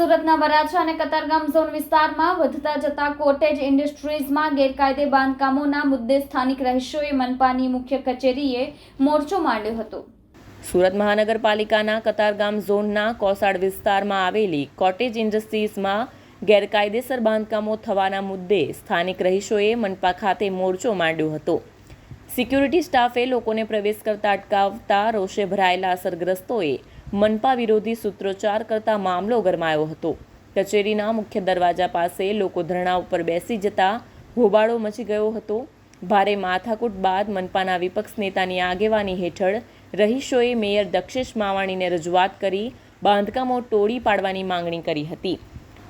સુરતના વરાછા અને કતારગામ ઝોન વિસ્તારમાં વધતા જતા કોટેજ ઇન્ડસ્ટ્રીઝમાં ગેરકાયદે બાંધકામોના મુદ્દે સ્થાનિક રહીશોએ મનપાની મુખ્ય કચેરીએ મોરચો માંડ્યો હતો. સુરત મહાનગરપાલિકાના કતારગામ ઝોનના કોસાડ વિસ્તારમાં આવેલી કોટેજ ઇન્ડસ્ટ્રીઝમાં ગેરકાયદેસર બાંધકામો થવાના મુદ્દે સ્થાનિક રહીશોએ મનપા ખાતે મોરચો માંડ્યો હતો. સિક્યુરિટી સ્ટાફે લોકોને પ્રવેશ કરતા અટકાવતા રોષે ભરાયેલા અસરગ્રસ્તોએ મનપા વિરોધી સૂત્રોચ્ચાર કરતા મામલો ગરમાયો હતો. કચેરીના મુખ્ય દરવાજા પાસે લોકો ધરણા ઉપર બેસી જતા હોબાળો મચી ગયો હતો. ભારે માથાકૂટ બાદ મનપાના વિપક્ષ નેતાની આગેવાની હેઠળ રહીશોએ મેયર દક્ષેશ માવાણીને રજૂઆત કરી બાંધકામો તોડી પાડવાની માંગણી કરી હતી.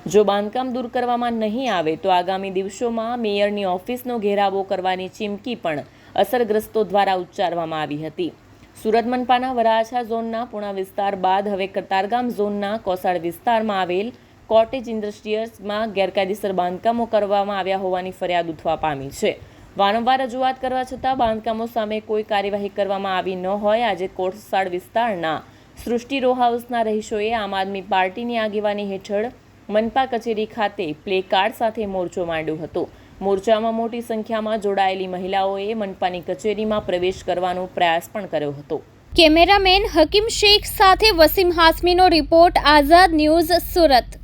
જો બાંધકામ દૂર કરવામાં નહીં આવે તો આગામી દિવસોમાં મેયરની ઓફિસનો ઘેરાવો કરવાની ચીમકી પણ અસરગ્રસ્તો દ્વારા ઉચ્ચારવામાં આવી હતી. સુરત મનપાના વરાછા ઝોનના પૂણા વિસ્તાર બાદ હવે કતારગામ ઝોનના કોસાડ વિસ્તારમાં આવેલ કોટેજ ઇન્ડસ્ટ્રીઝમાં ગેરકાયદેસર બાંધકામો કરવામાં આવ્યા હોવાની ફરિયાદ ઉઠવા પામી છે. વારંવાર રજૂઆત કરવા છતાં બાંધકામો સામે કોઈ કાર્યવાહી કરવામાં આવી ન હોય, આજે કોસાડ વિસ્તારના સૃષ્ટિ રો હાઉસના રહીશોએ આમ આદમી પાર્ટીની આગેવાની હેઠળ મનપા કચેરી ખાતે પ્લે કાર્ડ સાથે મોરચો માંડ્યો હતો. મોરચામાં મોટી સંખ્યામાં જોડાયેલી મહિલાઓએ મનપાની કચેરીમાં પ્રવેશ કરવાનો પ્રયાસ પણ કર્યો હતો. કેમેરામેન હકીમ શેખ સાથે વસીમ હાસમીનો રિપોર્ટ, આઝાદ ન્યૂઝ સુરત.